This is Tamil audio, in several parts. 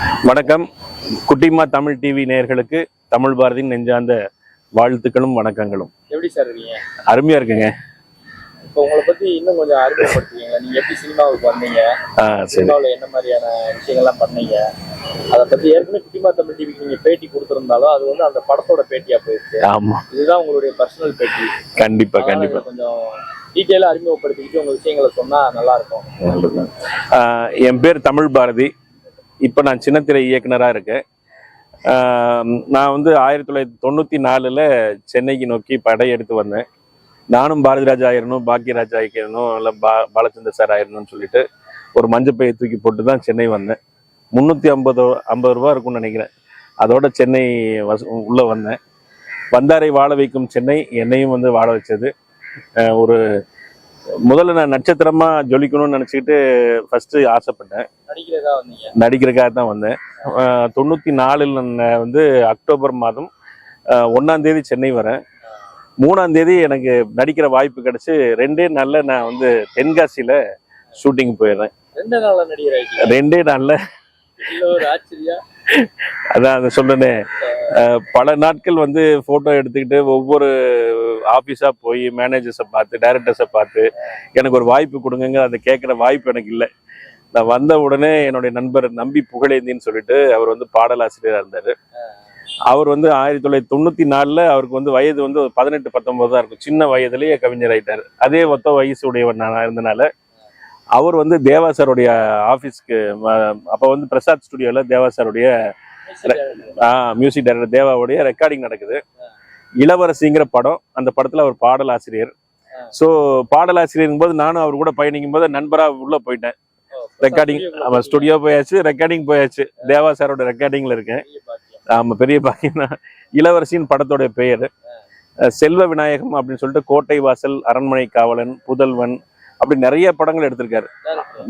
வணக்கம். குட்டிமா தமிழ் டிவி நேயர்களுக்கு தமிழ் பாரதியின் நெஞ்சார்ந்த வாழ்த்துக்களும் வணக்கங்களும். எப்படி சார் இருக்கீங்க? அருமையா இருக்குங்க. இப்போ உங்களை பத்தி இன்னும் கொஞ்சம் அறிமுகப்படுத்துவீங்க நீங்க எப்படி சினிமாவுக்கு வந்தீங்க? சினிமாவில் என்ன மாதிரியான விஷயங்கள்லாம் பண்ணீங்க? அதை பத்தி ஏற்கனவே குட்டிமா தமிழ் டிவிக்கு நீங்க பேட்டி கொடுத்துருந்தாலும் அது வந்து அந்த படத்தோட பேட்டியா போயிடுச்சு. ஆமா. இதுதான் உங்களுடைய பர்சனல் பேட்டி. கண்டிப்பா கண்டிப்பா. கொஞ்சம் டீட்டெயிலா அறிமுகப்படுத்திக்கிட்டு உங்க விஷயங்களை சொன்னா நல்லா இருக்கும். என் பேர் தமிழ் பாரதி. இப்போ நான் சின்னத்திரை இயக்குனராக இருக்கேன். நான் வந்து ஆயிரத்தி தொள்ளாயிரத்தி தொண்ணூற்றி நாலில் சென்னைக்கு நோக்கி படையெடுத்து வந்தேன். நானும் பாரதி ராஜா ஆயிரணும் பாக்கியராஜ் ஆயிக்கணும் இல்லை பா பாலச்சந்தர் சார் ஆயிரணும்னு சொல்லிட்டு ஒரு மஞ்சப்பையை தூக்கி போட்டு தான் சென்னை வந்தேன். முந்நூற்றி ஐம்பது ஐம்பது ரூபா இருக்கும்னு நினைக்கிறேன். அதோட சென்னை வச உள்ளே வந்தேன். வந்தாரை வாழ வைக்கும் சென்னை என்னையும் வந்து வாழ வச்சது. ஒரு முதல்ல நான் நட்சத்திரமா ஜொலிக்கணும்னு நினச்சிக்கிட்டு ஃபர்ஸ்ட் ஆசைப்பட்டேன். நடிக்கிறதுக்காக தான் வந்தேன். தொண்ணூற்றி நாலில் வந்து அக்டோபர் மாதம் ஒண்ணாம் தேதி சென்னை வரேன். மூணாம் தேதி எனக்கு நடிக்கிற வாய்ப்பு கிடைச்சு ரெண்டே நாளில் நான் வந்து தென்காசியில் ஷூட்டிங் போயிடுறேன். ரெண்டு நாள்ல ரெண்டே அதான் அதை சொல்றேனே பல நாட்கள் வந்து ஃபோட்டோ எடுத்துக்கிட்டு ஒவ்வொரு ஆஃபீஸாக போய் மேனேஜர்ஸை பார்த்து டைரக்டர்ஸை பார்த்து எனக்கு ஒரு வாய்ப்பு கொடுங்க அதை கேட்குற வாய்ப்பு எனக்கு இல்லை. நான் வந்த உடனே என்னுடைய நண்பர் நம்பி புகழேந்தின்னு சொல்லிட்டு அவர் வந்து பாடலாசிரியராக இருந்தார். அவர் வந்து ஆயிரத்தி தொள்ளாயிரத்தி தொண்ணூற்றி நாலில் அவருக்கு வந்து வயது வந்து ஒரு பதினெட்டு பத்தொன்பது தான் இருக்கும். சின்ன வயதுலேயே கவிஞர் ஆயிட்டார் அதே ஒத்த வயசு உடையவன் நான் இருந்தனால அவர் வந்து தேவா சாருடைய ஆஃபீஸ்க்கு அப்போ வந்து பிரசாத் ஸ்டுடியோவில் தேவா சாருடைய மியூசிக் டைரக்டர் தேவாவுடைய ரெக்கார்டிங் நடக்குது. இளவரசிங்கிற படம் அந்த படத்துல அவர் பாடல் ஆசிரியர் ஸோ பாடல் ஆசிரியர் போது நானும் அவர் கூட பயணிக்கும் போது நண்பரா உள்ள போயிட்டேன். ரெக்கார்டிங் ஆமா ஸ்டுடியோ போயாச்சு ரெக்கார்டிங் போயாச்சு. தேவா சாரோட ரெக்கார்டிங்ல இருக்கேன். ஆமா பெரிய பாக்கியம் தான். இளவரசியின் படத்தோட பெயர். செல்வ விநாயகம் அப்படின்னு சொல்லிட்டு கோட்டை வாசல் அரண்மனை காவலன் புதல்வன் அப்படி நிறைய படங்கள் எடுத்திருக்காரு.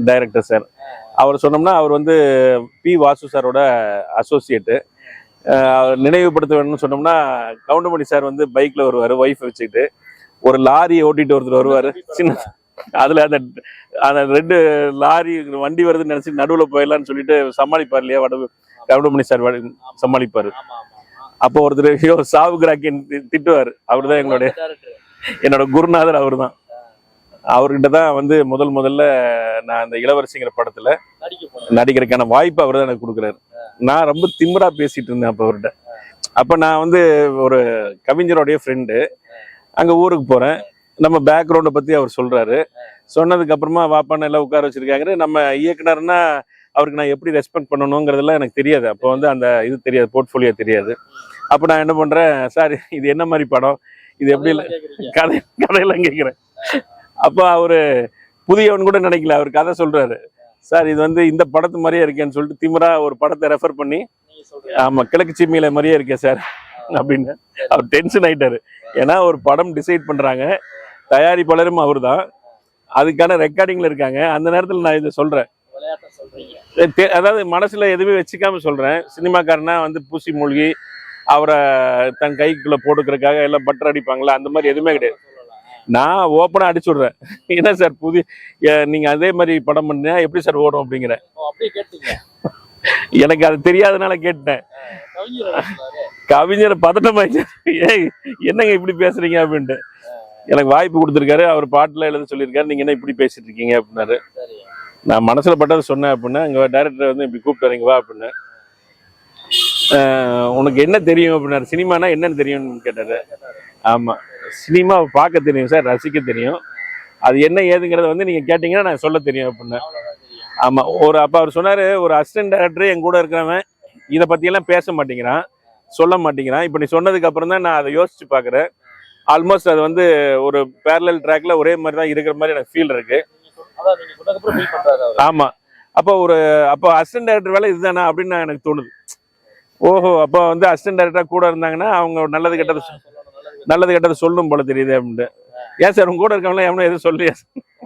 டைரக்டர் சார் அவர் சொன்னோம்னா அவர் வந்து பி வாசு சாரோட அசோசியேட்டு நினைவுபடுத்த வேணும்னு சொன்னோம்னா கவுண்டமணி சார் வந்து பைக்ல வருவார் ஒய்ஃப் வச்சுக்கிட்டு. ஒரு லாரியை ஓட்டிட்டு ஒருத்தர் வருவார். சின்ன அதுல அந்த அந்த ரெண்டு லாரி வண்டி வருதுன்னு நினைச்சு நடுவுல போயிடலாம்னு சொல்லிட்டு சமாளிப்பார் இல்லையா? வட கவுண்டமணி சார் வட- சமாளிப்பாரு. அப்போ ஒருத்தர் ஐயோ சாவு கிராக்கின் திட்டுவார். அவர் தான் எங்களுடைய என்னோட குருநாதர் அவர் தான் அவர்கிட்ட தான் வந்து முதல் முதல்ல நான் அந்த இளவரசிங்கிற படத்துல நடிக்கிறதுக்கான வாய்ப்பு அவர் தான் எனக்கு கொடுக்குறாரு. நான் ரொம்ப திமிரா பேசிட்டு இருந்தேன் அப்போ அவர்கிட்ட. அப்போ நான் வந்து ஒரு கவிஞருடைய ஃப்ரெண்டு அங்கே ஊருக்கு போகிறேன் நம்ம பேக்ரவுண்டை பற்றி அவர் சொல்கிறாரு சொன்னதுக்கு அப்புறமா வாப்பான்னு எல்லாம் உட்கார வச்சிருக்காங்க நம்ம இயக்குனர்னா அவருக்கு நான் எப்படி ரெஸ்பெக்ட் பண்ணணுங்கிறதெல்லாம் எனக்கு தெரியாது. அப்போ வந்து அந்த இது தெரியாது போர்ட்ஃபோலியோ தெரியாது. அப்போ நான் என்ன பண்ணுறேன் சார் இது என்ன மாதிரி படம்? இது எப்படி. கதை கதையெல்லாம் கேட்குறேன் அப்போ அவர் புதியவன் கூட நினைக்கல. அவர் கதை சொல்றாரு. சார் இது வந்து இந்த படத்து மாதிரியே இருக்கேன்னு சொல்லிட்டு திமிரா ஒரு படத்தை ரெஃபர் பண்ணி ஆமாம் ஆமா கிழக்கு சிம்மியில மாதிரியே இருக்கேன் சார் அப்படின்னு அவர் டென்ஷன் ஆயிட்டாரு. ஏன்னா ஒரு படம் டிசைட் பண்றாங்க. தயாரிப்பாளரும் அவர் தான் அதுக்கான ரெக்கார்டிங்ல இருக்காங்க. அந்த நேரத்தில் நான் இதை சொல்றேன். அதாவது மனசுல எதுவுமே வச்சுக்காம சொல்றேன். சினிமாக்காரனா வந்து பூசி மூழ்கி அவரை தன் கைக்குள்ள போட்டுக்கிறதுக்காக எல்லாம் பட்டர் அடிப்பாங்களா? அந்த மாதிரி எதுவுமே கிடையாது. நான் ஓப்பனா அடிச்சு விடுறேன். என்ன சார் புதிய ஏ, நீங்க அதே மாதிரி படம் பண்ணா எப்படி சார் ஓடும் அப்படிங்கிற? ஓ, அப்படியே கேட்டீங்க. எனக்கு அது தெரியாதனால கேட்டேன் கவிஞர் பதட்டமாயிடுச்சு ஏய் என்னங்க இப்படி பேசுறீங்க அப்படின்ட்டு. எனக்கு வாய்ப்பு கொடுத்துருக்காரு அவர் பாட்டுல எழுத சொல்லியிருக்காரு நீங்க என்ன இப்படி பேசிட்டு இருக்கீங்க அப்படின்னாரு. நான் மனசுல பட்டதை சொன்னேன் அப்படின்னா அங்க டைரக்டர் வந்து இப்படி கூப்பிட்டு வரீங்க வா அப்படின்னு. "அஹ், உனக்கு என்ன தெரியும் அப்படின்னாரு. சினிமானா என்னன்னு தெரியும்னு கேட்டாரு. ஆமா. சினிமா பார்க்க தெரியும் சார் ரசிக்க தெரியும். அது என்ன ஏதுங்கிறத வந்து நீங்க கேட்டீங்கன்னா நான் சொல்ல தெரியும் அப்படின்னு. அவ்வளவுதான் தெரியும் ஆமா ஒரு அப்ப அவர் சொன்னாரு ஒரு அசிஸ்டன்ட் டைரக்டர் என் கூட இருக்கிறவன் இதை பத்தியெல்லாம் பேச மாட்டேங்கிறான் சொல்ல மாட்டேங்கிறான். இப்போ நீ சொன்னதுக்கு அப்புறம் தான் நான் அதை யோசிச்சு பார்க்குறேன். ஆல்மோஸ்ட் அது வந்து ஒரு பேரலல் ட்ராக்ல ஒரே மாதிரி தான் இருக்கிற மாதிரி எனக்கு ஃபீல் இருக்கு. நீங்க சொன்ன- அதான் நீங்க சொன்னதுக்கு ஃபீல் பண்றாரு அவர். ஆமா. அப்போ ஒரு அப்போ அசிஸ்டன்ட் டைரக்டர் வேலை இதுதானா அப்படின்னு நான் எனக்கு தோணுது. ஓஹோ அப்போ வந்து அசிஸ்டன்ட் டைரக்டரா கூட இருந்தாங்கன்னா அவங்க நல்லது கெட்டது நல்லது கெட்டது சொல்லணும் போல தெரியுது அப்படின்ட்டு. ஏன் சார் உங்க கூட இருக்கவங்களாம் எவனும் எதுவும் சொல்லியா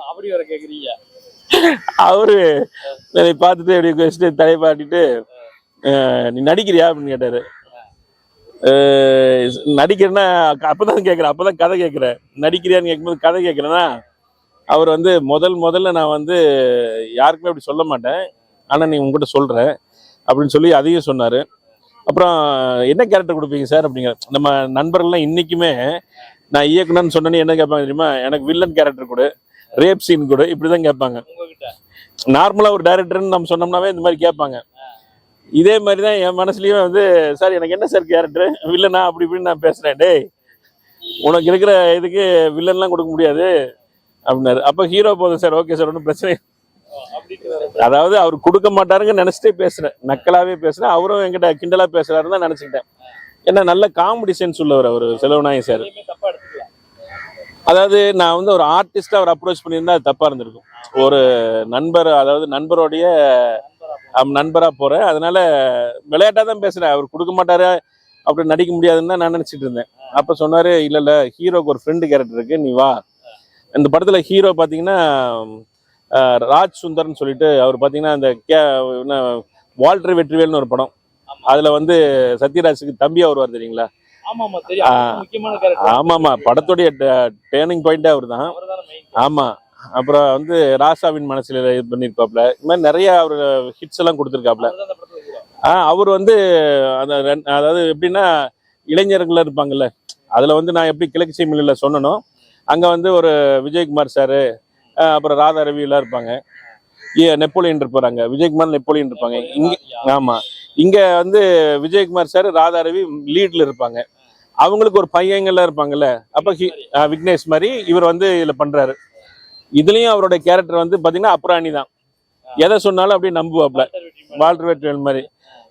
அப்படி வர கேக்குறீங்க. அவரு என்னை பார்த்துட்டு அப்படி வச்சுட்டு தலைப்பாட்டிட்டு நீ நடிக்கிறியா அப்படின்னு கேட்டாரு. நடிக்கிறேன்னா அப்பதான் கேட்குறேன் அப்பதான் கதை கேட்குறேன் நடிக்கிறியான்னு கேட்கும்போது கதை கேட்குறேன்னா அவர் வந்து முதல் முதல்ல நான் வந்து யாருக்குமே அப்படி சொல்ல மாட்டேன். ஆனால் நீ உங்ககிட்ட சொல்கிறேன் அப்படின்னு சொல்லி அதையும் சொன்னார். அப்புறம் என்ன கேரக்டர் கொடுப்பீங்க சார் அப்படிங்கிற நம்ம நண்பர்கள்லாம் இன்னைக்குமே நான் இயக்குனர்னு சொன்னேன்னு என்ன கேட்பாங்க தெரியுமா? எனக்கு வில்லன் கேரக்டர் கொடு ரேப் சீன் கொடு இப்படி தான் கேட்பாங்க நார்மலாக ஒரு டேரக்டர்னு நம்ம சொன்னோம்னாவே இந்த மாதிரி கேட்பாங்க. இதே மாதிரி தான் என் மனசுலயும் வந்து சார் எனக்கு என்ன சார் கேரக்டர் வில்லனா அப்படி இப்படின்னு நான் பேசுறேன். டேய் உனக்கு இருக்கிற இதுக்கு வில்லன்லாம் கொடுக்க முடியாது அப்படின்னாரு. அப்போ ஹீரோ போதும் சார் ஓகே சார் ஒன்றும் பிரச்சனை அதாவது அவர் கொடுக்க மாட்டாருங்க நினைச்சிட்டே பேசுறேன். நக்கலாவே பேசுறேன். அவரும் என்கிட்ட கிண்டலா பேசுறாருன்னு தான் நினைச்சுக்கிட்டேன். ஏன்னா நல்ல காமெடி சென்ஸ் உள்ளவர் அவர் செலவுநாயகம் சார் அதாவது நான் வந்து ஒரு ஆர்டிஸ்டா அவர் அப்ரோச் பண்ணியிருந்தா அது தப்பா இருந்திருக்கும். ஒரு நண்பர் அதாவது நண்பருடைய நண்பரா போறேன். அதனால விளையாட்டா தான் பேசுறேன். அவர் கொடுக்க மாட்டாரு அப்படி நடிக்க முடியாதுன்னு தான் நான் நினைச்சிட்டு இருந்தேன். அப்ப சொன்னாரு இல்ல இல்ல ஹீரோக்கு ஒரு ஃப்ரெண்டு கேரக்டர் இருக்கு நீ வா. இந்த படத்துல ஹீரோ பாத்தீங்கன்னா ராஜ் சுந்தர்னு சொல்லிட்டு அவர் பாத்தீங்கன்னா அந்த கே என்ன, வால்டர் வெற்றிவேல்னு ஒரு படம். அதுல வந்து சத்யராஜுக்கு தம்பியா வருவார் தெரியுங்களா? ஆமா ஆமா தெரியும் அது முக்கியமான கேரக்டர் ஆமாமா படத்துடைய டேர்னிங் பாயிண்டே அவர் தான் அவர்தானே. மெயின் ஆமா. அப்புறம் வந்து ராசாவின் மனசுல இது பண்ணியிருப்பாப்ல இது மாதிரி நிறைய அவர் ஹிட்ஸ் எல்லாம் கொடுத்துருக்காப்ல. அவர் வந்து அந்த ரெண்- அதாவது எப்படின்னா இளைஞர்கள் இருப்பாங்கல்ல. அதுல வந்து நான் எப்படி கிழக்கு சீமையில சொன்னனோ அங்க வந்து ஒரு விஜயகுமார் சாரு அப்புறம் ராதா ரவி எல்லாம் இருப்பாங்க. ஏ நெப்போலியன் இருப்பாங்க. விஜயகுமார் நெப்போலியன் இருப்பாங்க. இங்க ஆமா. இங்க வந்து விஜயகுமார் சார் ராதா ரவி லீட்ல இருப்பாங்க. அவங்களுக்கு ஒரு பையங்கள்லாம் இருப்பாங்கல்ல. அப்ப விக்னேஷ் மாதிரி. இவர் வந்து இதுல பண்றாரு. இதுலயும் அவருடைய கேரக்டர் வந்து பாத்தீங்கன்னா அப்ராணி தான். எதை சொன்னாலும் அப்படியே நம்புவாப்ல. வால்டர் வெட்ரியல் மாதிரி.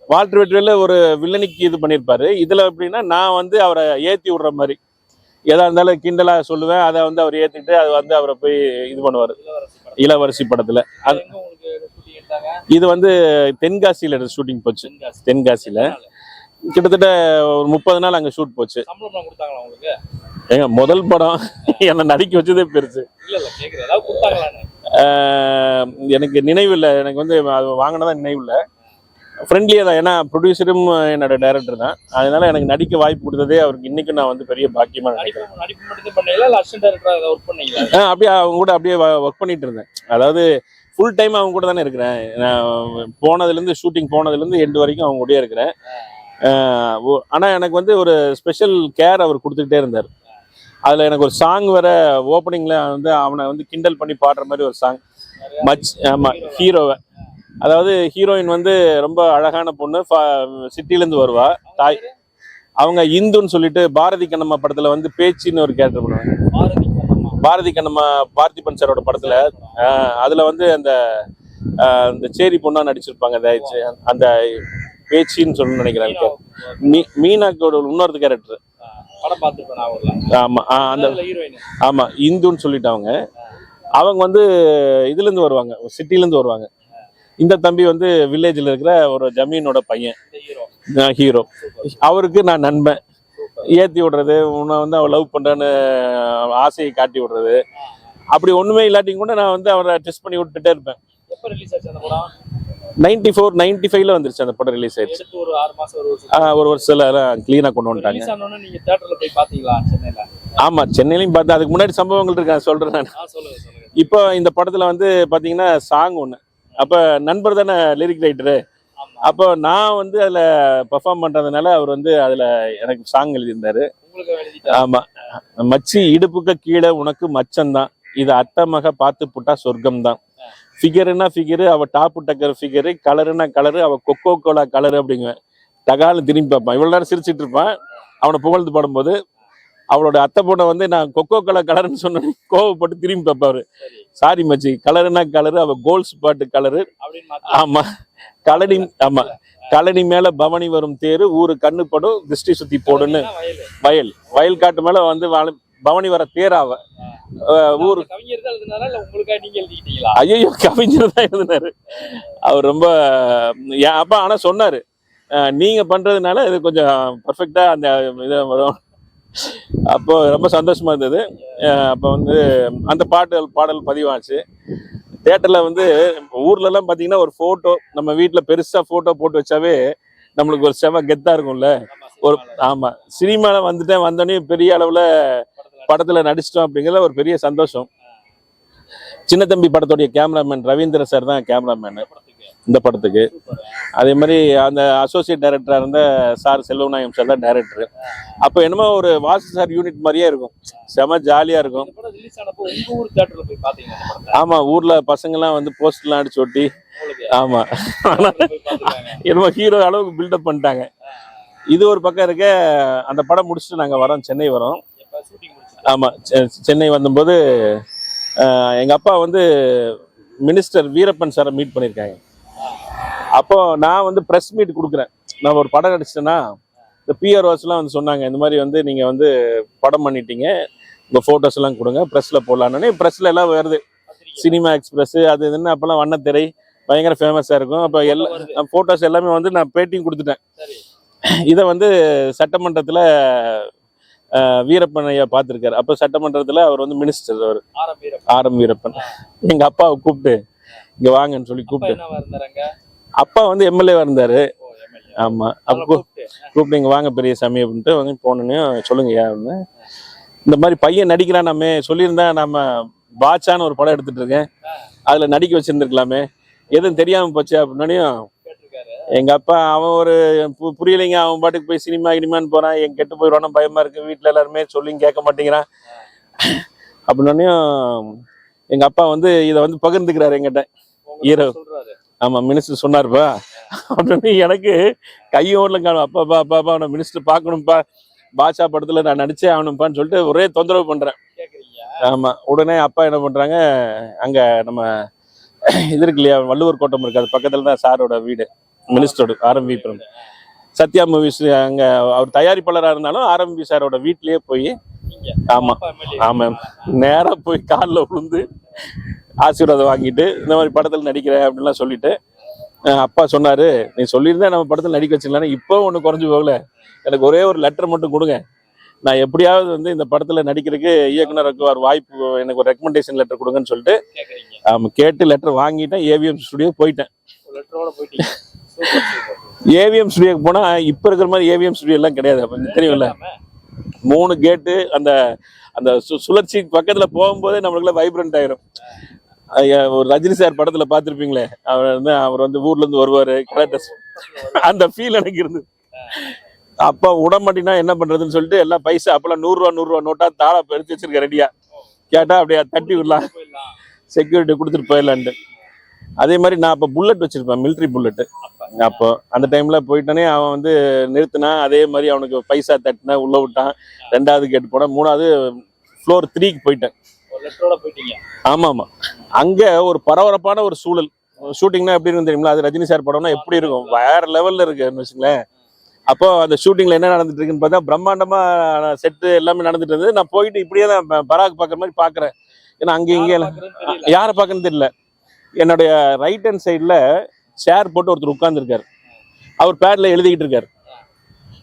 வால்டர் வெட்ரியல்ல ஒரு வில்லனிக்கு இது பண்ணியிருப்பாரு. இதுல எப்படின்னா நான் வந்து அவரை ஏத்தி விடுற மாதிரி. எதா இருந்தாலும் கிண்டலா சொல்லுவேன். அதை வந்து அவர் ஏத்திட்டு அது வந்து அவரை போய் இது பண்ணுவார். இளவரசி படத்துல. அது? இது வந்து தென்காசியில ஷூட்டிங் போச்சு. தென்காசி. தென்காசியில? கிட்டத்தட்ட ஒரு முப்பது நாள் அங்க ஷூட் போச்சு. ஏங்க முதல் படம் என்னை நடிக்க வச்சதே பெருசு. எனக்கு நினைவு இல்லை. எனக்கு வந்து அது வாங்கினதா நினைவு இல்லை. ஃப்ரெண்ட்லியாக தான். ஏன்னா ப்ரொடியூசரும் என்னோட டைரக்டர் தான். அதனால எனக்கு நடிக்க வாய்ப்பு கொடுத்ததே அவருக்கு இன்னைக்கும் நான் வந்து பெரிய பாக்கியமா நினைக்கிறேன். ஆ, அப்படியே அவங்க கூட அப்படியே ஒர்க் பண்ணிட்டு இருந்தேன். அதாவது ஃபுல் டைம் அவங்க கூட தானே இருக்கிறேன். நான் போனதுலேருந்து ஷூட்டிங் போனதுலேருந்து எண்டு வரைக்கும் அவங்க கூடயே இருக்கிறேன். ஆஹ் ஓ- ஆனா எனக்கு வந்து ஒரு ஸ்பெஷல் கேர் அவர் கொடுத்துக்கிட்டே இருந்தார். அதுல எனக்கு ஒரு சாங் வர ஓப்பனிங்ல வந்து அவனை வந்து கிண்டல் பண்ணி பாடுற மாதிரி ஒரு சாங் மச் ஆமா ஹீரோவை அதாவது ஹீரோயின் வந்து ரொம்ப அழகான பொண்ணு. சிட்டில இருந்து வருவா. தாய். அவங்க இந்துன்னு சொல்லிட்டு பாரதி கண்ணம்மா படத்துல வந்து பேச்சின்னு ஒரு கேரக்டர் பண்ணுவாங்க. பாரதி கண்ணம்மா. பாரதி கண்ணம்மா பார்த்திபன் சாரோட படத்துல அதுல வந்து அந்த அந்த சேரி பொண்ணா நடிச்சிருப்பாங்க. அந்த அந்த பேச்சின்னு சொல்லணும்னு நினைக்கிறேன். மீ மீனாக்கோட இன்னொரு கேரக்டர். ஆமா அந்த ஆமா இந்துன்னு சொல்லிட்டு அவங்க. அவங்க வந்து இதுல இருந்து வருவாங்க. சிட்டில இருந்து வருவாங்க. இந்த தம்பி வந்து வில்லேஜ்ல இருக்கிற ஒரு ஜமீனோட பையன். ஹீரோ அவருக்கு நான் நண்பன். ஏத்தி விடுறது உன்னை வந்து அவன் லவ் பண்றேன்னு ஆசையை காட்டி விடுறது. அப்படி ஒண்ணுமே இல்லாட்டியும் கூட நான் வந்து அவரை டெஸ்ட் பண்ணி விட்டுட்டே இருப்பேன். எப்ப ரிலீஸ் ஆச்சு அந்த படம்? நைன்டி ஃபோர் நைன்டி ஃபைவ்ல வந்துருச்சு அந்த படம் ரிலீஸ் ஆயிடுச்சு. ஒரு ஆறு மாசம் ஒரு வருஷம். ஆஹ் ஒரு வருஷத்துல கிளீனா கொண்டு வந்துட்டாங்க. ஆமா சென்னையிலையும் பார்த்தேன். அதுக்கு முன்னாடி சம்பவங்கள் இருக்கு சொல்றேன் இப்போ இந்த படத்துல வந்து பாத்தீங்கன்னா சாங் ஒண்ணு. அப்ப நண்பர் தானே லிரிக் ரைட்டரு அப்போ நான் வந்து அதுல பெர்ஃபார்ம் பண்றதுனால அவர் வந்து அதுல எனக்கு சாங் எழுதியிருந்தாரு. உங்களுக்கு எழுதிட்டேன் ஆமா. மச்சி இடுப்புக்கு கீழே உனக்கு மச்சம்தான் இது அத்தை மக பார்த்து புட்டா சொர்க்கம் தான். ஃபிகருனா ஃபிகரு அவ டாப்பு டக்கர் ஃபிகரு கலருனா கலரு அவ கொக்கோ கோலா கலரு அப்படிங்குவேன். டகால திரும்பி பார்ப்பான். இவ்வளவு நேரம் சிரிச்சிட்டு இருப்பான். அவனை புகழ்ந்து பாடும்போது அவளோட அத்தை பொண்ணை வந்து நான் கொக்கோ கோலா கலர்னு சொன்னேன் கோவப்பட்டு திரும்பி பார்ப்பாரு. சரி. மச்சி. கலருனா கலரு அவ கோல்ஸ் பாட்டு கலரு அப்படின்னு மாத்தி ஆமா. கலனி மேல பவனி வரும் தேரு ஊரு கண்ணு படும் திருஷ்டி சுத்தி போடுன்னு. வயலு. வயல். காட்டு மேல வந்து பவனி வர தேராவ ஊர் ஐயோ கவிஞர் தான் எழுதினாரு அவர் ரொம்ப என் அப்பா ஆனா சொன்னாரு. நீங்க பண்றதுனால இது கொஞ்சம் பர்ஃபெக்டா அந்த இது வரும். அப்போ ரொம்ப சந்தோஷமா இருந்தது. அப்போ வந்து அந்த பாடல் பாடல் பதிவாச்சு. தேட்டரில் வந்து ஊர்லலாம் பார்த்தீங்கன்னா ஒரு ஃபோட்டோ நம்ம வீட்டில் பெருசாக ஃபோட்டோ போட்டு வச்சாவே நம்மளுக்கு ஒரு செவ கெத்தாக இருக்கும்ல. ஒரு ஆமாம் சினிமாவில் வந்துட்டேன் வந்தோடனே பெரிய அளவில் படத்தில் நடிச்சிட்டோம் அப்படிங்கிறத ஒரு பெரிய சந்தோஷம். சின்ன தம்பி படத்துடைய கேமராமேன் ரவீந்திர சார் தான் கேமராமேன் இந்த படத்துக்கு. அதே மாதிரி அந்த அசோசியேட் டைரக்டராக இருந்த சார் செல்வநாயகம் சார் தான் டைரக்டர் அப்போ என்னமோ ஒரு வாசு சார் யூனிட் மாதிரியே இருக்கும். செம ஜாலியாக இருக்கும். ஆமாம் ஊரில் பசங்கள்லாம் பசங்கெல்லாம் வந்து போஸ்ட்லாம் அடிச்சு ஒட்டி. ஆமாம் என்னமோ ஹீரோ அளவுக்கு பில்டப் பண்ணிட்டாங்க. இது ஒரு பக்கம் இருக்க அந்த படம் முடிச்சுட்டு நாங்கள் வரோம் சென்னை வரோம். ஆமாம் செ- சென்னை வந்தபோது எங்கள் அப்பா வந்து மினிஸ்டர் வீரப்பன் சாரை மீட் பண்ணியிருக்காங்க அப்போ நான் வந்து ப்ரெஸ் மீட் கொடுக்குறேன். நான் ஒரு படம் நடிச்சிட்டேன்னா இந்த பிஆர்ஓஸ்லாம் வந்து சொன்னாங்க இந்த மாதிரி வந்து நீங்க வந்து படம் பண்ணிட்டீங்க. உங்க போட்டோஸ் எல்லாம் கொடுங்க ப்ரெஸ்ல போடலான்னு. ப்ரெஸ்ல எல்லாம் வருது. சினிமா எக்ஸ்பிரஸ் அது இதுன்னு அப்பெல்லாம் வண்ணத்திரை பயங்கர ஃபேமஸாக இருக்கும். அப்போ எல்லா ஃபோட்டோஸ் எல்லாமே வந்து நான் பேட்டிங் கொடுத்துட்டேன். இதை வந்து சட்டமன்றத்தில் வீரப்பன் ஐயா பார்த்துருக்காரு. அப்போ சட்டமன்றத்தில் அவர் வந்து மினிஸ்டர் அவர். R M Veerappan. எங்கள் அப்பாவை கூப்பிட்டு இங்கே வாங்கன்னு சொல்லி கூப்பிட்டு. அப்பா வந்து எம்எல்ஏவா இருந்தார். எம்எல்ஏ ஆமாம் அப்போ கூப்பிட்டு. இங்கே வாங்க பெரிய சாமி அப்படின்ட்டு வந்து போனோன்னே சொல்லுங்க அப்படின்னு. இந்த மாதிரி பையன் நடிக்கிறான் நம்ம சொல்லியிருந்தா நம்ம பாட்சான்னு ஒரு படம் எடுத்துட்டு இருக்கேன். அதில் நடிக்க வச்சிருந்துருக்கலாமே. எதுவும் தெரியாமல் போச்சு கேட்டிருக்காரு. எங்க அப்பா அவன் ஒரு புரியலைங்க. அவன் பாட்டுக்கு போய் சினிமா கினிமான்னு போறான். என் கெட்டு போயிடுவானு பயமா இருக்கு. வீட்ல எல்லாருமே சொல்லியும் கேட்க மாட்டேங்கிறான். அப்படின்னோடனையும் எங்க அப்பா வந்து இதை வந்து பகிர்ந்துக்கிறாரு என்கிட்ட. சொல்றாரு. ஆமா மினிஸ்டர் சொன்னாருப்பா. அப்படின்னு எனக்கு கையும் ஓடல காணும் அப்பாப்பா அப்பாப்பா அவனை மினிஸ்டர் பார்க்கணும்ப்பா பாட்ஷா படத்துல நான் நடிச்சே ஆகணும்ப்பான்னு சொல்லிட்டு ஒரே தொந்தரவு பண்றேன். ஆமா உடனே அப்பா என்ன பண்றாங்க அங்க நம்ம இது இருக்கு இல்லையா வள்ளுவர் கோட்டம் இருக்கு. அது பக்கத்துல தான் சாரோட வீடு மினிஸ்டரோட ஆர்எம்பி சத்யா மூவிஸ் அங்க அவர் தயாரிப்பாளரா இருந்தாலும் ஆர்எம்பி சாரோட வீட்லயே போய் ஆமா. ஆமா நேரா போய் காலில் விழுந்து ஆசீர்வாதம் வாங்கிட்டு இந்த மாதிரி படத்துல நடிக்கிறேன் அப்படின்லாம் சொல்லிட்டு அப்பா சொன்னாரு நீ சொல்லியிருந்தா நம்ம படத்துல நடிக்க வச்சிடலாம் இப்போ ஒண்ணு குறைஞ்சு போகல. எனக்கு ஒரே ஒரு லெட்டர் மட்டும் கொடுங்க. நான் எப்படியாவது வந்து இந்த படத்துல நடிக்கிறதுக்கு இயக்குனருக்கு ஒரு வாய்ப்பு எனக்கு ஒரு ரெக்கமெண்டேஷன் லெட்டர் கொடுங்கன்னு சொல்லிட்டு கேக்குறீங்க. ஆமா கேட்டு லெட்டர் வாங்கிட்டேன். ஏவிஎம் ஸ்டுடியோ போயிட்டேன். ஏவிஎம் ஸ்டுடியோக்கு போனா இப்ப இருக்கிற மாதிரி ஏவிஎம் ஸ்டுடியோ எல்லாம் கிடையாது. தெரியும்ல. மூணு கேட்டு அந்த அந்த சு- சுழற்சி பக்கத்துல போகும்போதே நம்மளுக்குள்ள வைப்ரண்ட் ஆயிரும். ஒரு ரஜினி சார் படத்துல பார்த்திருப்பீங்களே? அவர் வந்து அவர் வந்து ஊர்ல இருந்து வருவாரு கலெக்டர் அந்த ஃபீல் எனக்கு இருந்தது. அப்பா உடம்படினா என்ன பண்றதுன்னு சொல்லிட்டு எல்லாம் பைசா அப்பெல்லாம் நூறு ரூபா நூறு ரூபா நோட்டா தாளா பெருத்து வச்சிருக்க ரெடியா கேட்டா அப்படியே தட்டி விடலாம். செக்யூரிட்டி கொடுத்துட்டு போயிடலான்ட்டு. அதே மாதிரி நான் அப்போ புல்லட் வச்சிருப்பேன் மிலிட்ரி புல்லட்டு அப்போ அந்த டைம்ல போயிட்டானே அவன் வந்து நிறுத்தினா அதே மாதிரி அவனுக்கு பைசா தட்டினா உள்ள விட்டான். ரெண்டாவது கேட் போன மூணாவது ஃப்ளோர் த்ரீக்கு போயிட்டேன். ஒரு லெட்டரோட போயிட்டீங்க. ஆமா ஆமா. அங்க ஒரு பரபரப்பான ஒரு சூழல். ஷூட்டிங்னா எப்படி இருக்கும் தெரியுங்களா? அது ரஜினி சார் படம்னா எப்படி இருக்கும்? வேற லெவல்ல இருக்குன்னு வச்சுங்களேன் அப்போ அந்த ஷூட்டிங்ல என்ன நடந்துட்டு இருக்குன்னு பார்த்தா பிரம்மாண்டமா செட்டு எல்லாமே நடந்துட்டு இருந்தது. நான் போயிட்டு இப்படியே தான் பராக் பார்க்குற மாதிரி பாக்குறேன் ஏன்னா அங்க இங்க. யாரை பார்க்கணும்னு தெரியல. என்னுடைய ரைட் ஹேண்ட் சைடில் சேர் போட்டு ஒருத்தர் உட்கார்ந்திருக்காரு. அவர் பேட்ல எழுதிக்கிட்டு இருக்காரு.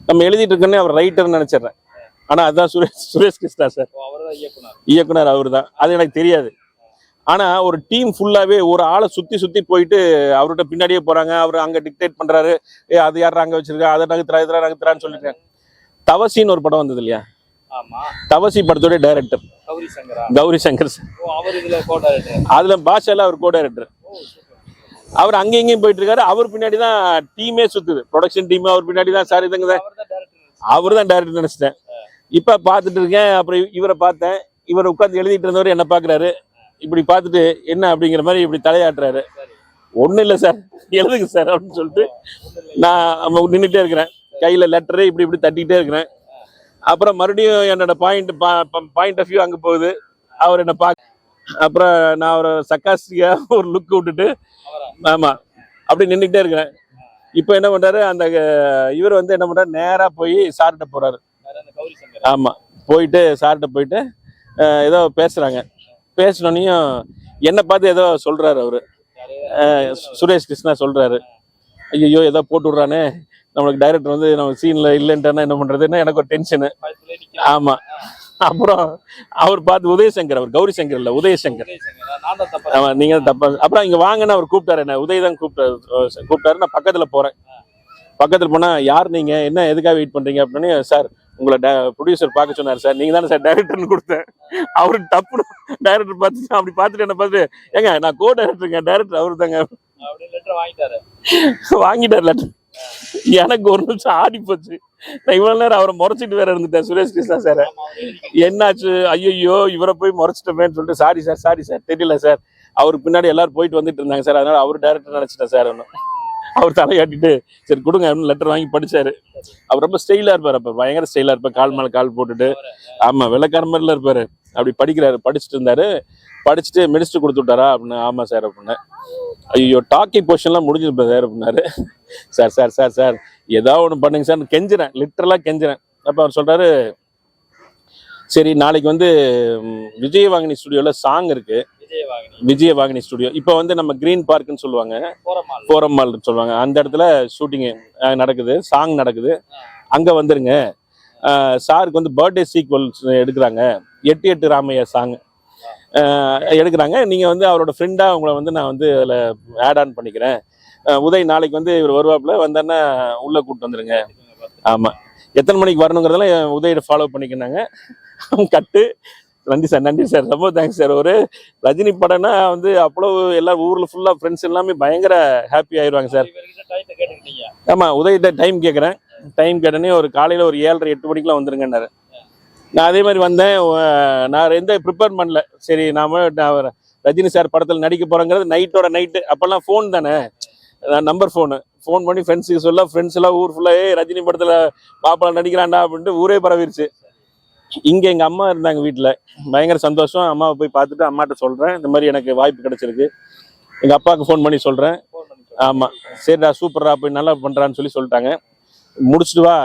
நம்ம எழுதிட்டு இருக்கோன்னே அவர் ரைட்டர்னு நினைச்சிடுறேன். ஆனா அதுதான் சுரேஷ் சுரேஷ் கிருஷ்ணா சார் இயக்குனர். இயக்குனர் அவர் தான் அது எனக்கு தெரியாது. ஆனா ஒரு டீம் ஃபுல்லாவே ஒரு ஆளை சுத்தி சுத்தி போயிட்டு அவர்கிட்ட பின்னாடியே போறாங்க. அவர் அங்க டிக்டேட் பண்றாரு. ஏ அது யார் அங்க வச்சிருக்கா? அதை நகர்த்துறா இதெல்லாம் நகர்த்துறான்னு சொல்லிட்டு தவசின்னு ஒரு படம் வந்தது இல்லையா? தவசி படத்தோட டைரக்டர் கௌரி சங்கரா. அதுல பாஷால அவர் கோ டைரக்டர் அவர் அங்க இங்கேயும் போயிட்டு இருக்காரு. அவர் பின்னாடி தான் டீமே சுத்துது. ப்ரொடக்ஷன் டீம் அவர் பின்னாடி தான் சார் இதுங்க அவர் தான் டேரக்டர் நினைச்சிட்டேன். இப்ப பார்த்துட்டு இருக்கேன். அப்புறம் இவரை பார்த்தேன். இவர் உட்கார்ந்து எழுதிட்டு இருந்தவர் என்ன பாக்குறாரு இப்படி பார்த்துட்டு என்ன அப்படிங்கிற மாதிரி இப்படி தலையாட்டுறாரு. ஒண்ணும் இல்லை சார். எழுதுங்க சார் அப்படின்னு சொல்லிட்டு நான் நின்றுட்டே இருக்கிறேன். கையில லெட்டரு இப்படி இப்படி தட்டிக்கிட்டே இருக்கிறேன். அப்புறம் மறுபடியும் என்னோட பாயிண்ட் பாயிண்ட் ஆஃப் வியூ அங்கே போகுது. அவர் என்னை பார்க்க அப்புறம் நான் ஒரு சக்காஸ்டிக்கா ஒரு லுக் விட்டுட்டு ஆமாம் ஆமா அப்படி நின்றுக்கிட்டே இருக்கிறேன். இப்போ என்ன பண்றாரு அந்த இவர் வந்து என்ன பண்றாரு நேரா போய் சார்கிட்ட போறாரு. ஆமாம் ஆமா போயிட்டு சார்கிட்ட போயிட்டு ஏதோ பேசுறாங்க. பேசினோனையும் என்னை பார்த்து ஏதோ சொல்றாரு அவரு. சுரேஷ் கிருஷ்ணா சொல்றாரு. ஐயோ ஏதோ போட்டு விடுறானே. நம்மளுக்கு டைரக்டர் வந்து நம்ம சீன்ல இல்லைன்ட்டானா என்ன பண்றதுன்னு எனக்கு ஒரு டென்ஷனு. ஆமா. அப்புறம் அவர் பார்த்து உதயசங்கர் அவர் கௌரி சங்கர் இல்ல உதயசங்கர். ஆமா நீங்க தப்பா அப்புறம் இங்க வாங்கன்னு அவர் கூப்பிட்டாரு என்ன? உதய் தான் கூப்பிட்டாரு. கூப்பிட்டாரு. நான் பக்கத்துல போறேன். பக்கத்துல போனா யார் நீங்க? என்ன எதுக்காக வெயிட் பண்றீங்க? அப்படின்னு சார் உங்களை ப்ரொடியூசர் பார்க்க சொன்னார் சார். நீங்க தானே சார் டைரக்டர்னு கொடுத்தேன். அவரு டப்புனு டைரக்டர் பார்த்து அப்படி பார்த்துட்டு என்ன பார்த்துட்டு ஏங்க நான் கோ டைரக்டருங்க டைரக்டர் அவரு தாங்க வாங்கிட்டாரு. வாங்கிட்டார் லெட்டர் எனக்கு ஒரு நிமிஷம் ஆடி போச்சு. நான் இவ்வளவு நேரம் அவரை முறைச்சிட்டு வேற இருந்துட்டேன் சுரேஷ் கிருஷ்ணா சார். என்னாச்சு? ஐயோ இவரை போய் முறைச்சிட்டோமேன்னு சொல்லிட்டு சாரி சார் சாரி சார் தெரியல சார் அவருக்கு பின்னாடி எல்லாரும் போயிட்டு வந்துட்டு இருந்தாங்க சார் அதனால அவர் டேரக்டர் நினைச்சிட்டேன் சார் ஒன்றும் அவர் தலையாட்டிட்டு சரி கொடுங்க அப்படின்னு லெட்டர் வாங்கி படிச்சாரு. அவர் ரொம்ப ஸ்டைலா இருப்பார் அப்ப. பயங்கர ஸ்டைலா இருப்பார். கால் மேல கால் போட்டுட்டு. ஆமா வெள்ளக்கார மாதிரில இருப்பாரு. அப்படி படிக்கிறாரு. படிச்சுட்டு இருந்தாரு. படிச்சுட்டு மினிஸ்டர் கொடுத்து விட்டாரா அப்படின்னு ஆமா சார் அப்படின்னு. ஐயோ டாக்கி பொசிஷன்லாம் முடிஞ்சது சார் அப்படின்னாரு. சார் சார் சார் சார் ஏதாவது ஒன்று பண்ணுங்க சார் கெஞ்சுறேன். லிட்டரலா கெஞ்சுறேன். அப்ப அவர் சொல்றாரு சரி நாளைக்கு வந்து விஜய் வாங்கினி ஸ்டுடியோவில் சாங் இருக்குது விஜயவாகினி. விஜயவாகினி ஸ்டுடியோ இப்போ வந்து நம்ம கிரீன் பார்க்னு சொல்லுவாங்க. ஃபோரம் மால் சொல்லுவாங்க. அந்த இடத்துல ஷூட்டிங் நடக்குது. சாங் நடக்குது. அங்க வந்துருங்க. சாருக்கு வந்து பர்த்டே சீக்வல்ஸ் எடுக்கிறாங்க. எட்டு எட்டு ராமையா சாங் எடுக்கிறாங்க. நீங்க வந்து அவரோட ஃப்ரெண்டா உங்களை வந்து நான் வந்து அதில் ஆட் ஆன் பண்ணிக்கிறேன். உதய் நாளைக்கு வந்து இவர் வருவாப்புல. வந்தாருன்னா உள்ள கூப்பிட்டு வந்துருங்க. ஆமா. எத்தனை மணிக்கு வரணுங்கிறதெல்லாம் உதயிட ஃபாலோ பண்ணிக்கினாங்க. கட்டு. நன்றி சார் நன்றி சார். ரொம்ப தேங்க்ஸ் சார். ஒரு ரஜினி படம்னா வந்து அவ்வளவு எல்லா ஊரில் ஃபுல்லா ஃப்ரெண்ட்ஸ் எல்லாமே பயங்கர ஹாப்பி ஆயிடுவாங்க சார். ஆமாம் உதயிட்ட டைம் கேட்குறேன் டைம் கேட்டனே ஒரு காலையில் ஒரு ஏழரை எட்டு மணிக்கெலாம் வந்துருங்கன்னாரு. நான் அதே மாதிரி வந்தேன். நான் எந்த ப்ரிப்பேர் பண்ணல. சரி நாம ரஜினி சார் படத்தில் நடிக்க போறேங்கிறது நைட்டோட நைட்டு அப்போல்லாம் ஃபோன் தானே. நம்பர் ஃபோனு ஃபோன் பண்ணி ஃப்ரெண்ட்ஸுக்கு சொல்ல ஃப்ரெண்ட்ஸ் எல்லாம் ஊர் ஃபுல்லாக ரஜினி படத்தில் பாப்பா நடிக்கிறான்டா அப்படின்ட்டு ஊரே பரவிருச்சு. இங்கே எங்கள் அம்மா இருந்தாங்க வீட்டில் பயங்கர சந்தோஷம். அம்மாவை போய் பார்த்துட்டு அம்மாட்ட சொல்கிறேன் இந்த மாதிரி எனக்கு வாய்ப்பு கிடைச்சிருக்கு. எங்கள் அப்பாவுக்கு ஃபோன் பண்ணி சொல்கிறேன் ஆமா. சரிடா சூப்பர்டா போய் நல்லா பண்றான்னு சொல்லி சொல்லிட்டாங்க. முடிச்சுட்டு வா.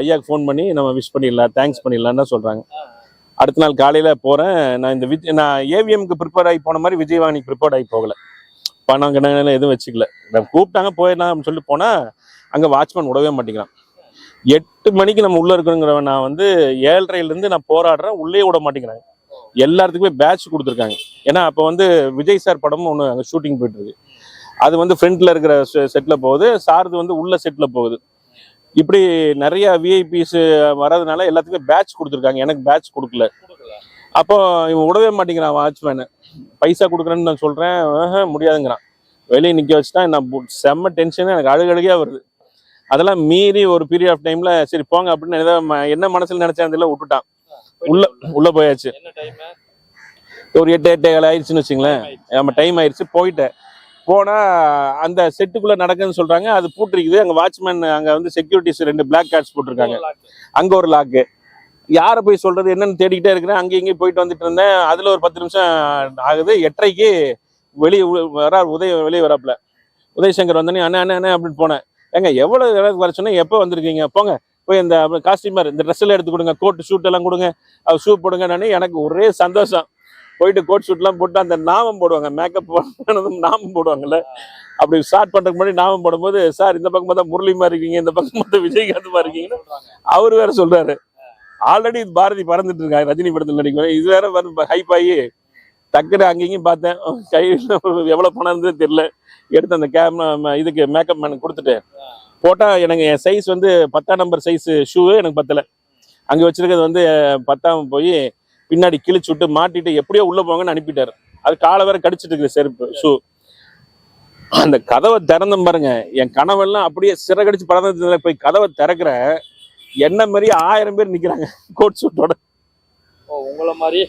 ஐயாவுக்கு ஃபோன் பண்ணி நம்ம விஷ் பண்ணிடலாம். தேங்க்ஸ் பண்ணிடலாம்னு தான் சொல்றாங்க. அடுத்த நாள் காலையில போறேன். நான் இந்த விஜய் நான் ஏவிஎம்க்கு ப்ரிப்பேர் ஆகி போன மாதிரி விஜயவாணிக்கு ப்ரிப்பேர் ஆகி போகல. பணம் கிணம் எதுவும் வச்சுக்கல. கூப்பிட்டாங்க போயிடலாம் அப்படின்னு சொல்லி போனா அங்க வாட்ச்மேன் விடவே மாட்டேங்கிறான். எட்டு மணிக்கு நம்ம உள்ள இருக்கணுங்கிறவன் நான் வந்து ஏழரைலேருந்து நான் போராடுறேன் உள்ளே விட மாட்டேங்கிறாங்க. எல்லாத்துக்குமே பேட்ச் கொடுத்துருக்காங்க. ஏன்னா அப்போ வந்து விஜய் சார் படமும் ஒன்று அங்கே ஷூட்டிங் போயிட்டு இருக்கு அது வந்து ஃப்ரண்ட்ல இருக்கிற செட்டில் போகுது சார்து வந்து உள்ள செட்டில் போகுது. இப்படி நிறைய விஐபிஸ் வர்றதுனால எல்லாத்துக்குமே பேட்ச் கொடுத்துருக்காங்க. எனக்கு பேட்ச் கொடுக்கல. அப்போ இவன் விடவே மாட்டேங்கிறான் வாட்ச்மேனு பைசா கொடுக்குறேன்னு நான் சொல்கிறேன் முடியாதுங்கிறான். வெளியே நிற்க வச்சுட்டா நான் செம்ம டென்ஷன் எனக்கு அழுகழுகையாக வருது. அதெல்லாம் மீறி ஒரு பீரியட் ஆஃப் டைம்ல சரி போங்க அப்படின்னு ஏதோ என்ன மனசுல நினைச்சேன் அதில் விட்டுட்டான். உள்ள உள்ள போயாச்சு. ஒரு எட்டு எட்டு ஏழு ஆயிடுச்சுன்னு வச்சுங்களேன். நம்ம டைம் ஆயிடுச்சு போயிட்டேன். போனா அந்த செட்டுக்குள்ள நடக்குன்னு சொல்றாங்க அது பூட்டிருக்குது. அங்க வாட்ச்மேன் அங்க வந்து செக்யூரிட்டிஸ் ரெண்டு பிளாக் கார்ட்ஸ் போட்டிருக்காங்க. அங்க ஒரு லாக்கு யாரை போய் சொல்றது என்னன்னு தேடிக்கிட்டே இருக்கிறேன். அங்கேயும் இங்கேயும் போயிட்டு வந்துட்டு இருந்தேன். அதுல ஒரு பத்து நிமிஷம் ஆகுது. எட்டரைக்கு வெளியே வர உதய வெளியே வராப்புல. உதயசங்கர் வந்தோடனே அண்ணா அண்ணா அண்ணா அப்படின்னு போனேன். ஏங்க எவ்வளவு நேரத்துக்கு வர சொன்னால் எப்போ வந்திருக்கீங்க? போங்க போய் இந்த காஸ்டியூமர் இந்த ட்ரெஸ் எல்லாம் எடுத்து கொடுங்க கோட் ஷூட் எல்லாம் கொடுங்க அவர் ஷூ போடுங்க எனக்கு ஒரே சந்தோஷம். போயிட்டு கோட் ஷூட்லாம் போட்டு அந்த நாமம் போடுவாங்க மேக்கப் போனதும் நாமம் போடுவாங்கல்ல? அப்படி ஸ்டார்ட் பண்ணுறதுக்கு முன்னாடி நாமம் போடும்போது சார் இந்த பக்கம் பார்த்தா முரளி மாதிரி இருக்கீங்க இந்த பக்கம் பார்த்தா விஜயகாந்த் மாதிரி இருக்கீங்கன்னு அவர் வேற சொல்றாரு. ஆல்ரெடி பாரதி பறந்துட்டு இருக்காங்க ரஜினி படத்தில் நடிக்கிறேன் இது வேற வந்து ஹைப் ஆகி டக்குனு அங்கேயும் பார்த்தேன். கையில் எவ்வளோ பணம் இருந்தது தெரியல. எடுத்து அந்த கேமரா இதுக்கு மேக்கப் மேனுக்கு கொடுத்துட்டேன் போட்டால் எனக்கு என் சைஸ் வந்து பத்தாம் நம்பர் சைஸு ஷூவே எனக்கு பத்தலை. அங்கே வச்சிருக்கிறது வந்து பத்தாம் போய் பின்னாடி கிழிச்சு விட்டு மாட்டிட்டு எப்படியோ உள்ளே போங்கன்னு அனுப்பிட்டார். அது காலை வேற கடிச்சிட்டு இருக்குது செருப்பு ஷூ அந்த கதவை திறந்தும் பாருங்க. என் கனவெல்லாம் அப்படியே சிறகடிச்சு பறந்ததுல போய் கதவை திறக்கிற என்ன மாதிரி ஆயிரம் பேர் நிற்கிறாங்க கோட் சூட்டோட உங்களை மாதிரி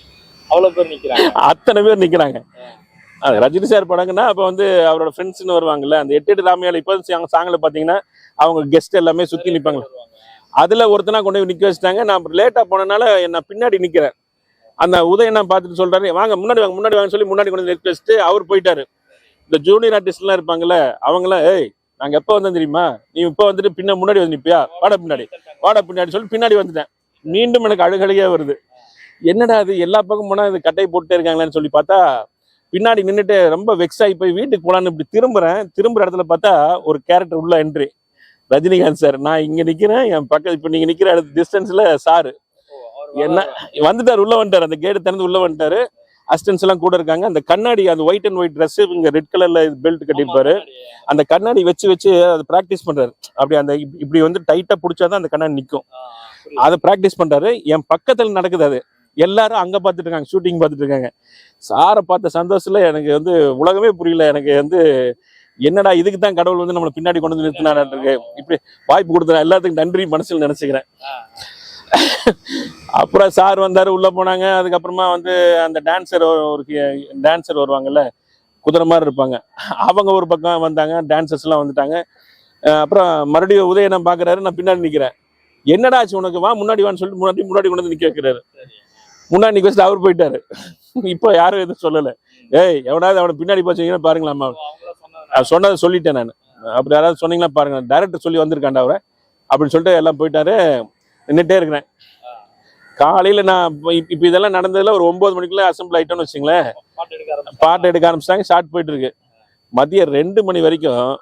அவ்வளவு பேர் நிக்கிறாங்க. அத்தனை பேர் நிக்கிறாங்க. அது ரஜினி சார் படங்கன்னா அப்ப வந்து அவரோட ஃப்ரெண்ட்ஸ்னு வருவாங்கல்ல அந்த எட்டு எட்டு ராமையால இப்போ சாங்ல பாத்தீங்கன்னா அவங்க கெஸ்ட் எல்லாமே சுத்தி நிப்பாங்க. அதுல ஒருத்தனா கொண்டு போய் நிக்க வச்சுட்டாங்க. நான் லேட்டா போனனால நான் பின்னாடி நிக்கிறேன். அந்த உதயன் நான் பார்த்துட்டு சொல்றாரு வாங்க முன்னாடி வாங்க முன்னாடி வாங்க சொல்லி முன்னாடி கொண்டு வந்து நிக்க வச்சுட்டு அவர் போயிட்டாரு. இந்த ஜூனியர் ஆர்டிஸ்ட் எல்லாம் இருப்பாங்கல்ல அவங்களாம் ஏய் நாங்க எப்ப வந்தோம் தெரியுமா? நீ இப்ப வந்துட்டு பின்ன முன்னாடி வந்து நிப்பியா? வாடா பின்னாடி. வாடா பின்னாடி சொல்லி பின்னாடி வந்துட்டேன். மீண்டும் எனக்கு அழுகழுகையா வருது. என்னடா அது எல்லா பக்கம் போனா இது கட்டை போட்டுட்டே இருக்காங்களேன்னு சொல்லி பார்த்தா பின்னாடி நின்னுட்டு ரொம்ப வெக்ஸ் ஆகி போய் வீட்டுக்கு போலான்னு இப்படி திரும்புறேன். திரும்புற இடத்துல பார்த்தா ஒரு கேரக்டர் உள்ள என்ட்ரி ரஜினிகாந்த் சார் நான் இங்க நிக்கிறேன் என் பக்கம் இப்ப நீங்க நிக்கிற இடத்து டிஸ்டன்ஸ்ல சாரு என்ன வந்துட்டாரு உள்ள வந்துட்டாரு. அந்த கேட் திறந்து உள்ள வந்துட்டாரு. அசிஸ்டன்ஸ் எல்லாம் கூட இருக்காங்க. அந்த கண்ணாடி அந்த ஒயிட் அண்ட் ஒயிட் ட்ரெஸ் இங்க ரெட் கலர்ல பெல்ட் கட்டியிருப்பாரு. அந்த கண்ணாடி வச்சு வச்சு அதை பிராக்டிஸ் பண்றாரு. அப்படி அந்த இப்- இப்படி வந்து டைட்டா பிடிச்சாதான் அந்த கண்ணாடி நிக்கும். அதை பிராக்டிஸ் பண்றாரு. என் பக்கத்துல நடக்குது அது. எல்லாரும் அங்க பார்த்துட்டு இருக்காங்க ஷூட்டிங் பார்த்துட்டு இருக்காங்க சாரை பார்த்த சந்தோஷத்துல எனக்கு வந்து உலகமே புரியல. எனக்கு வந்து என்னடா இதுக்கு தான் கடவுள் வந்து நம்மளை பின்னாடி கொண்டு வந்து நிறுத்தினாரு இருக்கு இப்படி வாய்ப்பு கொடுத்த எல்லாத்துக்கும் நன்றி மனசுல நினச்சிக்கிறேன். அப்புறம் சார் வந்தாரு உள்ள போனாங்க. அதுக்கப்புறமா வந்து அந்த டான்ஸர் ஒரு டான்ஸர் வருவாங்கல்ல குதிரை மாதிரி இருப்பாங்க. அவங்க ஒரு பக்கம் வந்தாங்க டான்சர்ஸ்லாம் வந்துட்டாங்க. அப்புறம் மறுபடியும் உதயனை பாக்குறாரு நான் பின்னாடி நிக்கிறேன். என்னடா ஆச்சு உனக்கு? வா முன்னாடி வான்னு சொல்லிட்டு முன்னாடி முன்னாடி கொண்டு வந்து நிற்க வைக்கிறாரு. முன்னாடி நிக்க வச்சுட்டு அவர் போயிட்டாரு. இப்போ யாரும் எதுவும் சொல்லல. ஏய் எவனாவது அவனை பின்னாடி போச்சீங்கன்னா பாருங்களாம்மா. சொன்னது சொல்லிட்டேன் நான். அப்படி யாராவது சொன்னீங்களா பாருங்க. டைரக்டர் சொல்லி வந்திருக்காண்டா அவரை. அப்படின்னு சொல்லிட்டு எல்லாம் போயிட்டாரு. நின்றுட்டே இருக்கிறேன். காலையில நான் இப்ப- இதெல்லாம் நடந்ததுல ஒரு ஒன்பது மணிக்குள்ள அசம்பிள் ஆயிட்டோம்னு வச்சுங்களேன். பாட்டு எடுக்க ஆரம்பிச்சிட்டாங்க. ஷார்ட் போயிட்டு இருக்கு. மதியம் ரெண்டு மணி வரைக்கும்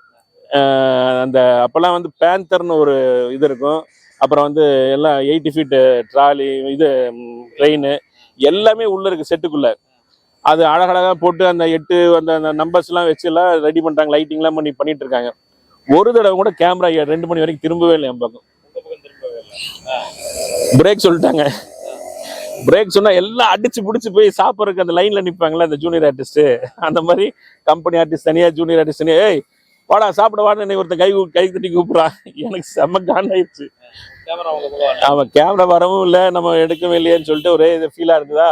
அந்த அப்பெல்லாம் வந்து பேந்தர்னு ஒரு இது இருக்கும். அப்புறம் வந்து எல்லாம் எயிட்டி ஃபீட்டு ட்ராலி இது ட்ரெயின் எல்லாமே உள்ளே இருக்குது செட்டுக்குள்ளே. அது அழகழகாக போட்டு அந்த எட்டு அந்த அந்த நம்பர்ஸ்லாம் வச்சு எல்லாம் ரெடி பண்ணுறாங்க லைட்டிங்லாம் பண்ணி பண்ணிட்டு இருக்காங்க. ஒரு தடவை கூட கேமரா ரெண்டு மணி வரைக்கும் திரும்பவே இல்லை என் பக்கம். பிரேக் சொல்லிட்டாங்க. பிரேக் சொன்னால் எல்லாம் அடிச்சு பிடிச்சி போய் சாப்பிட்றதுக்கு அந்த லைனில் நிற்பாங்களே அந்த ஜூனியர் ஆர்டிஸ்ட்டு அந்த மாதிரி கம்பெனி ஆர்டிஸ்ட் தனியாக ஜூனியர் ஆர்டிஸ்ட் தனியாக ஏய் வாடா சாப்பிட வாடா என்னை ஒருத்தன் கை கூ- தட்டி கூப்பிடுறான் எனக்கு செம்ம காண்டாயிடுச்சு. அவன் கேமரா வரவும் இல்லை நம்ம எடுக்கவே இல்லையேன்னு சொல்லிட்டு ஒரே இது ஃபீலா இருக்குதா?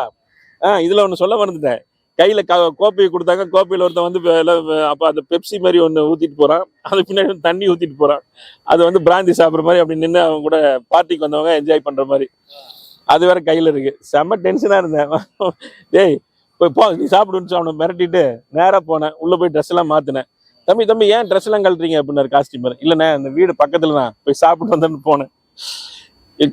ஆ இதுல ஒன்று சொல்ல மறந்துட்டேன். கையில க கோப்பையை கொடுத்தாங்க. கோப்பையில ஒருத்தன் வந்து அப்ப அந்த பெப்சி மாதிரி ஒன்று ஊத்திட்டு போறான். அது பின்னாடி தண்ணி ஊத்திட்டு போறான். அது வந்து பிராந்தி சாப்பிட்ற மாதிரி அப்படி நின்று அவங்க கூட பார்ட்டிக்கு வந்தவங்க என்ஜாய் பண்ற மாதிரி. அது வேற கையில இருக்கு. செம்ம டென்ஷனா இருந்தேன். டேய் போய் போ நீ சாப்பிடுன்னு அவனை மிரட்டிட்டு நேரா போனேன். உள்ள போய் ட்ரெஸ் எல்லாம் மாத்தினேன். தம்பி தம்பி ஏன் ட்ரெஸ் எல்லாம் கழட்டுறீங்க அப்படின்னாரு காஸ்டியூமர் இல்லைண்ணே அந்த வீடு பக்கத்துல தான் போய் சாப்பிட்டு வந்தேன்னு போனேன்.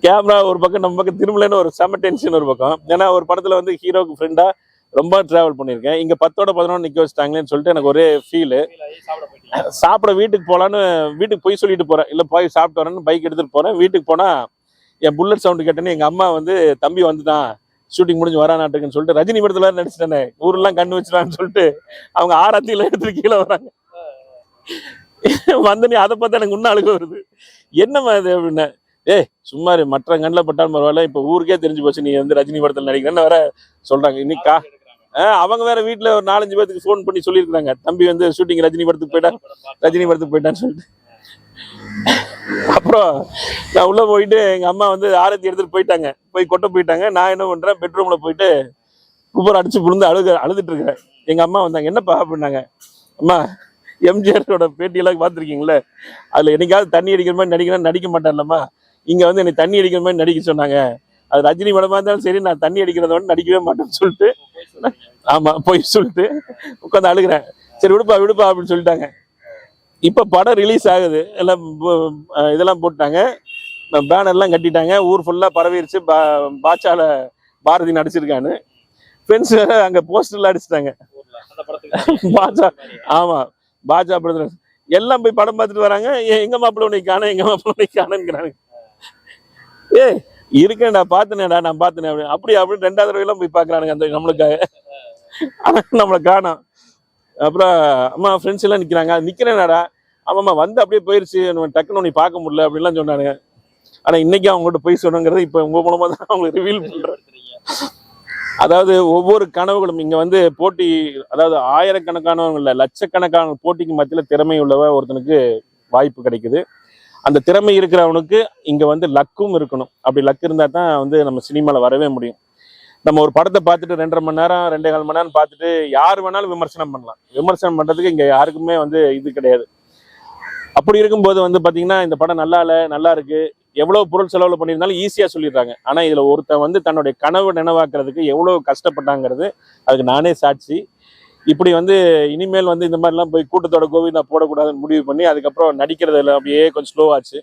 கேமரா ஒரு பக்கம் நம்ம பக்கம் திரும்பலன்னு ஒரு செம்ம டென்ஷன் ஒரு பக்கம். ஏன்னா ஒரு படத்துல வந்து ஹீரோக்கு ஃப்ரெண்டா ரொம்ப டிராவல் பண்ணியிருக்கேன். இங்க பத்தோட பதினொன்று நிக்க வச்சிட்டாங்களேன்னு சொல்லிட்டு எனக்கு ஒரே ஃபீல் சாப்பிட வீட்டுக்கு போலான்னு வீட்டுக்கு போய் சொல்லிட்டு போறேன். இல்ல போய் சாப்பிட்டு வரேன்னு பைக் எடுத்துட்டு போறேன். வீட்டுக்கு போனா என் புல்லட் சவுண்டு கேட்டேன்னு எங்க அம்மா வந்து தம்பி வந்துட்டான். ஷூட்டிங் முடிஞ்சு வரா நாட்டுக்குன்னு சொல்லிட்டு ரஜினி படத்துல நடிச்சிட்டானே. ஊரெல்லாம் கண்ணு வச்சிடான்னு சொல்லிட்டு அவங்க ஆராத்தியில எடுத்துட்டு கீழே வராங்க. வந்து நீ அதை பார்த்தா எனக்கு இன்னும் அழுக வருது என்னம்மா அது அப்படின்னா ஏய் சும்மா மற்ற கண்ணில் பட்டாலும் பரவாயில்ல இப்போ ஊருக்கே தெரிஞ்சு போச்சு நீ வந்து ரஜினி படத்தில் நடிக்கிறேன்னு வேற சொல்றாங்க இன்னைக்கா ஆஹ் அவங்க வேற வீட்டில் ஒரு நாலஞ்சு பேத்துக்கு ஃபோன் பண்ணி சொல்லியிருக்காங்க தம்பி வந்து ஷூட்டிங் ரஜினி படத்துக்கு போயிட்டா ரஜினி படத்துக்கு போயிட்டான்னு சொல்லிட்டு. அப்புறம் நான் உள்ள போயிட்டு எங்க அம்மா வந்து ஆரத்தி எடுத்துட்டு போயிட்டாங்க. போய் கொட்ட போயிட்டாங்க. நான் என்ன பண்றேன் பெட்ரூமில் போயிட்டு குப்பர் அடிச்சு புழுந்து அழுக அழுதுட்டு இருக்கேன் எங்க அம்மா வந்தாங்க என்னப்பா அப்படின்னாங்க அம்மா எம்ஜிஆரோட பேட்டியெல்லாம் பார்த்துருக்கீங்களே? அதுல என்னைக்காவது தண்ணி அடிக்கிற மாதிரி நடிக்கிறேன் நடிக்க மாட்டேன்லம்மா இங்க வந்து என்னை தண்ணி அடிக்கிற மாதிரி நடிக்க சொன்னாங்க. அது ரஜினி படமா இருந்தாலும் சரி நான் தண்ணி அடிக்கிறத விட நடிக்கவே மாட்டேன்னு சொல்லிட்டு ஆமா போய் சொல்லிட்டு உட்காந்து அழுகிறேன். சரி விடுப்பா விடுப்பா அப்படின்னு சொல்லிட்டாங்க. இப்ப படம் ரிலீஸ் ஆகுது. எல்லாம் இதெல்லாம் போட்டாங்க. பேனர்லாம் கட்டிட்டாங்க. ஊர் ஃபுல்லா பரவிருச்சு. பா- பாட்சால பாரதி நடிச்சிருக்கான்னு. ஃப்ரெண்ட்ஸ் அங்க போஸ்டர்ல அடிச்சிட்டாங்க. அந்த படத்துக்கு. பாஜா ஆமா எல்லாம் போய் படம் பார்த்துட்டு வராங்க. எங்க மாப்பிள்ள உன்னை காண எங்க மாப்பிள்ள உன்னை காணுங்கிறாங்க ஏ இருக்கேன்டா பாத்துனேடா நான் பாத்துனேன் அப்படி அப்படி அப்படின்னு ரெண்டாவது தடவை எல்லாம் போய் பார்க்குறானுங்க அந்த நம்மளுக்காக. நம்மளை காணோம். அப்புறம் அம்மா ஃப்ரெண்ட்ஸ் எல்லாம் நிக்கிறாங்க. நிக்கிறேனாடா. ஆமாம்மா வந்து அப்படியே போயிருச்சு. டக்குன்னு உன்னை பார்க்க முடியல அப்படின்லாம் சொன்னானுங்க. ஆனா இன்னைக்கு அவங்ககிட்ட போய் சொன்னங்கிறது இப்ப உங்க மூலமா தான் அவங்களுக்கு ரிவீல் பண்ணுறேன் அதாவது ஒவ்வொரு கனவுகளும் இங்க வந்து போட்டி அதாவது ஆயிரக்கணக்கானவங்க இல்லை லட்சக்கணக்கான போட்டிக்கு மத்தியில் திறமை உள்ளவ ஒருத்தனுக்கு வாய்ப்பு கிடைக்குது. அந்த திறமை இருக்கிறவனுக்கு இங்க வந்து லக்கும் இருக்கணும். அப்படி லக் இருந்தா தான் வந்து நம்ம சினிமால வரவே முடியும். நம்ம ஒரு படத்தை பார்த்துட்டு ரெண்டரை மணி நேரம் ரெண்டே கால் மணி நேரம் பார்த்துட்டு யார் வேணாலும் விமர்சனம் பண்ணலாம். விமர்சனம் பண்றதுக்கு இங்க யாருக்குமே வந்து இது கிடையாது. அப்படி இருக்கும்போது வந்து பார்த்தீங்கன்னா இந்த படம் நல்லா இல்லை நல்லா இருக்கு. எவ்வளவு பொருள் செலவு பண்ணியிருந்தாலும் ஈஸியா சொல்லிடுறாங்க. ஆனா இதுல ஒருத்தன் வந்து தன்னுடைய கனவு நினைவாக்குறதுக்கு எவ்வளவு கஷ்டப்பட்டாங்கிறது அதுக்கு நானே சாட்சி. இப்படி வந்து இனிமேல் வந்து இந்த மாதிரிலாம் போய் கூட்டத்தோட கோவிந்தா போடக்கூடாதுன்னு முடிவு பண்ணி அதுக்கப்புறம் நடிக்கிறதுல அப்படியே கொஞ்சம் ஸ்லோ ஆச்சு.